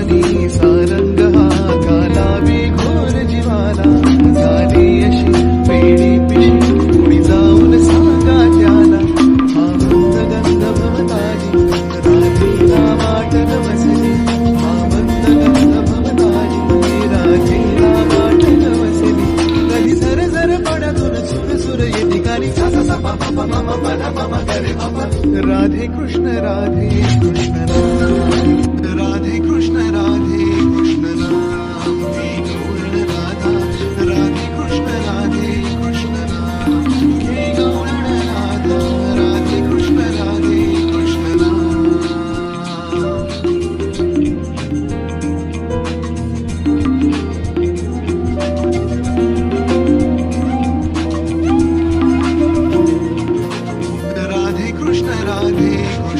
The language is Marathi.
वनी सारंग हा घालावी घोर जीवाला झाली अशी वेडी पिशी कुणी जाऊन सांगा त्याला हा मंद गंध भवतारी हा गंध कधी झर झर पडतून सुर सुर ये ठिकाणी मा राधे कृष्ण राधे कृष्ण राधे राधे कृष्ण राधे